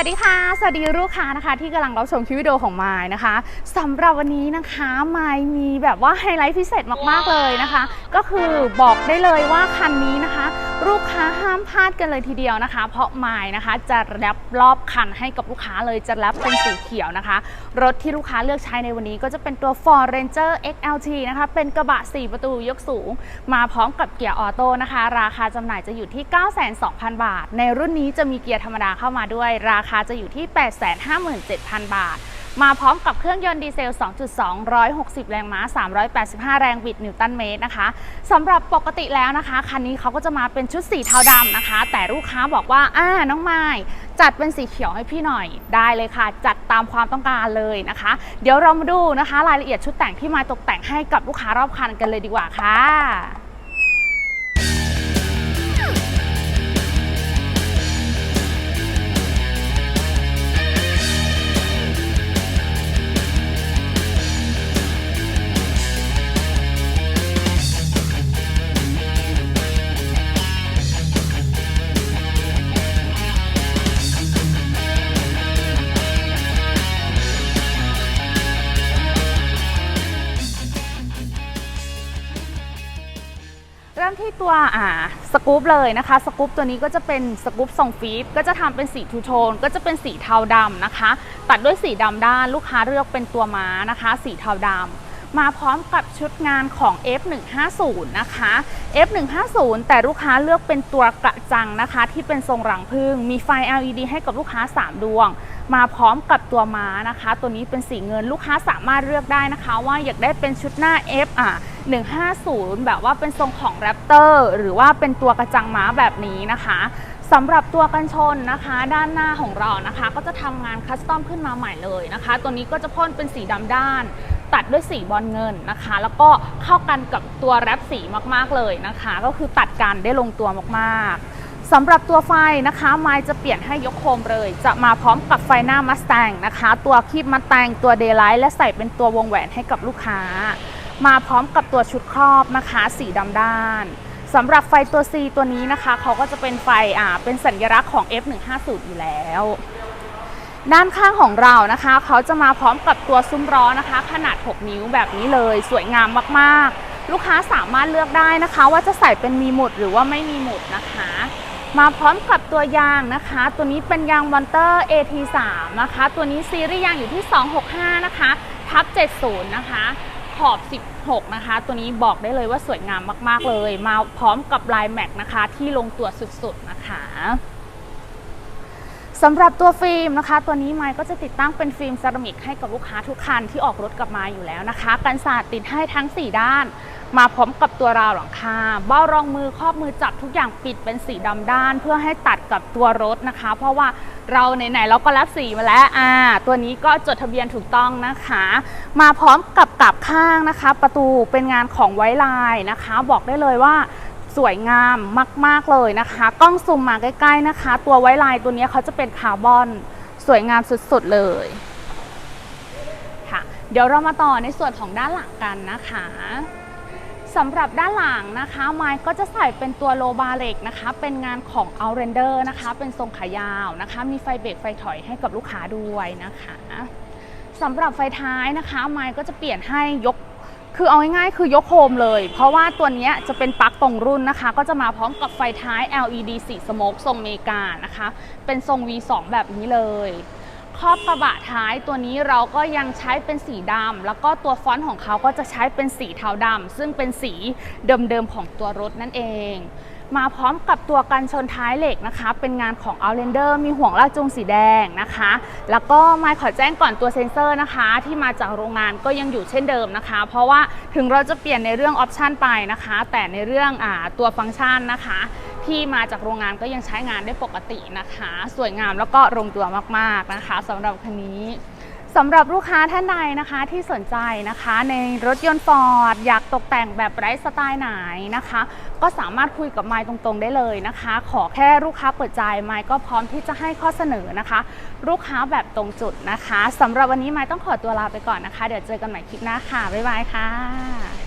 วัสดีค่ะ สวัสดีลูกค้านะคะ ที่กำลังรับชมคลิปวิดีโอของไมายนะคะสำหรับวันนี้นะคะไมายมีแบบว่าไฮไลท์พิเศษมากๆเลยนะคะ ก็คือบอกได้เลยว่าคันนี้นะคะลูกค้าห้ามพลาดกันเลยทีเดียวนะคะ เพราะไมายนะคะจะแรปรอบคันให้กับลูกค้าเลยจะแรปเป็นสีเขียวนะคะ รถที่ลูกค้าเลือกใช้ในวันนี้ก็จะเป็นตัว Ford Ranger XLT นะคะ เป็นกระบะ 4 ประตูยกสูง มาพร้อมกับเกียร์ออโต้นะคะ ราคาจำหน่ายจะอยู่ที่ 9,200,000บาท ในรุ่นนี้จะมีเกียร์ธรรมดาเข้ามาด้วย ราคาจะอยู่ที่ 857,000 บาท มาพร้อมกับเครื่องยนต์ดีเซล 2.2 160 แรงม้า 385 แรงบิดนิวตันเมตรนะคะสำหรับปกติแล้วนะคะ คันนี้เขาก็จะมาเป็นชุดสีเทาดำนะคะ แต่ลูกค้าบอกว่า อ่า น้องไม้จัดเป็นสีเขียวให้พี่หน่อยได้เลยค่ะ จัดตามความต้องการเลยนะคะ เดี๋ยวเรามาดูนะคะ รายละเอียดชุดแต่งที่มาตกแต่งให้กับลูกค้ารอบคันกันเลยดีกว่าค่ะ เริ่มที่ตัวอ่าสกู๊ปเลยนะคะสกู๊ปตัวนี้ก็จะเป็นสกู๊ปทรงฟีดก็จะทำเป็นสีทูโทนก็จะเป็นสีเทาดำนะคะ ตัดด้วยสีดำด้านลูกค้าเลือกเป็นตัวม้านะคะ สีเทาดำมาพร้อมกับชุดงานของ F150 นะคะ F150 แต่ลูกค้าเลือกเป็นตัวกระจังนะคะ ที่เป็นทรงรังพึ่งมีไฟ LED ให้กับลูกค้า 3 ดวง มาพร้อมกับตัวม้านะคะ ตัวนี้เป็นสีเงินลูกค้าสามารถเลือกได้นะคะ ว่าอยากได้เป็นชุดหน้า F อะ 150 แบบว่าเป็นทรงของแรปเตอร์หรือว่าเป็นตัวกระจังม้าแบบนี้นะคะสำหรับตัวกันชนนะคะ ด้านหน้าของเรานะคะ ก็จะทำงานคัสตอมขึ้นมาใหม่เลยนะคะ ตัวนี้ก็จะพ่นเป็นสีดำด้านตัดด้วยสีบอลเงินนะคะ แล้วก็เข้ากันกับตัวแรปสีมากๆเลยนะคะ ก็คือตัดกันได้ลงตัวมากๆสำหรับตัวไฟนะคะไมจะเปลี่ยนให้ยกโคมเลย จะมาพร้อมกับไฟหน้ามัสแตงนะคะ ตัวคีบมัสแตงตัวเดย์ไลท์และใส่เป็นตัววงแหวนให้กับลูกค้า มาพร้อมกับตัวชุดครอบนะคะสีดำด้านสำหรับไฟตัว C ตัวนี้นะคะเขาก็จะเป็นไฟอ่าเป็นสัญลักษณ์ของ F150 อยู่แล้ว ด้านข้างของเรานะคะ เขาจะมาพร้อมกับตัวซุ้มล้อนะคะ ขนาด 6 นิ้วแบบนี้เลย สวยงามมากๆ ลูกค้าสามารถเลือกได้นะคะ ว่าจะใส่เป็นมีหมุดหรือว่าไม่มีหมุดนะคะ มาพร้อมกับตัวยางนะคะ ตัวนี้เป็นยางมอนเตอร์ AT3 นะคะ ตัวนี้ซีรีส์ยางอยู่ที่ 265 นะคะทับ70 นะคะ ขอบ 16 นะคะ ตัวนี้บอกได้เลยว่าสวยงามมาก ๆ เลย มาพร้อมกับลายแม็กนะคะ ที่ลงตัวสุด ๆ นะคะ สำหรับตัวฟิล์มนะคะ ตัวนี้ไมค์ก็จะติดตั้งเป็นฟิล์มเซรามิกให้กับลูกค้าทุกคันที่ออกรถกับมค์อยู่แล้วนะคะ กันสาดติดให้ทั้ง 4 ด้าน มาพร้อมกับตัวราวหลังคาเบ้ารองมือครอบมือจับทุกอย่างปิดเป็นสีดำด้าน เพื่อให้ตัดกับตัวรถนะคะ เพราะว่าเราไหนๆเราก็รับสีมาแล้วอ่าตัวนี้ก็จดทะเบียนถูกต้องนะคะ มาพร้อมกับกลับข้างนะคะ ประตูเป็นงานของไว้ลายนะคะ บอกได้เลยว่า สวยงามมาก ๆ เลยนะคะ กล้องซูมมาใกล้ ๆ นะคะ ตัวไว้ลายตัวนี้เขาจะเป็นคาร์บอน สวยงามสุด ๆ เลยค่ะ เดี๋ยวเรามาต่อในส่วนของด้านหลังกันนะคะสำหรับด้านหลังนะคะ ไมค์ก็จะใส่เป็นตัวโลบาเล็กนะคะ เป็นงานของ o u t r a n d e r นะคะ เป็นทรงขายาวนะคะ มีไฟเบรกไฟถอยให้กับลูกค้าด้วยนะคะสำหรับไฟท้ายนะคะ ไมค์ก็จะเปลี่ยนให้ยก คือเอาง่ายๆคือยกโฮมเลย เพราะว่าตัวนี้จะเป็นปลั๊กตรงรุ่นนะคะ ก็จะมาพร้อมกับไฟท้าย LED สีสโมกทรงเมกานะคะ เป็นทรง V2 แบบนี้เลยครอบกระบะท้ายตัวนี้เราก็ยังใช้เป็นสีดำแล้วก็ตัวฟอนต์ของเขาก็จะใช้เป็นสีเทาดำซึ่งเป็นสีเดิมๆของตัวรถนั่นเอง มาพร้อมกับตัวกันชนท้ายเหล็กนะคะ เป็นงานของ Outlander มีห่วงลากจูงสีแดงนะคะ แล้วก็มาขอแจ้งก่อนตัวเซ็นเซอร์นะคะ ที่มาจากโรงงานก็ยังอยู่เช่นเดิมนะคะ เพราะว่าถึงเราจะเปลี่ยนในเรื่องออปชันไปนะคะ แต่ในเรื่องอตัวฟังก์ชันนะคะ ที่มาจากโรงงานก็ยังใช้งานได้ปกตินะคะ สวยงามแล้วก็ลงตัวมากๆนะคะสำหรับคันนี้ สำหรับลูกค้าท่านใดนะคะที่สนใจนะคะในรถยนต์ฟอร์ดอยากตกแต่งแบบไร้สไตล์ไหนนะคะ ก็สามารถคุยกับไมค์ตรงๆได้เลยนะคะ ขอแค่ลูกค้าเปิดใจไมค์ก็พร้อมที่จะให้ข้อเสนอนะคะ ลูกค้าแบบตรงจุดนะคะสำหรับวันนี้ไมค์ต้องขอตัวลาไปก่อนนะคะ เดี๋ยวเจอกันใหม่คลิปหน้าค่ะบ๊ายบายค่ะ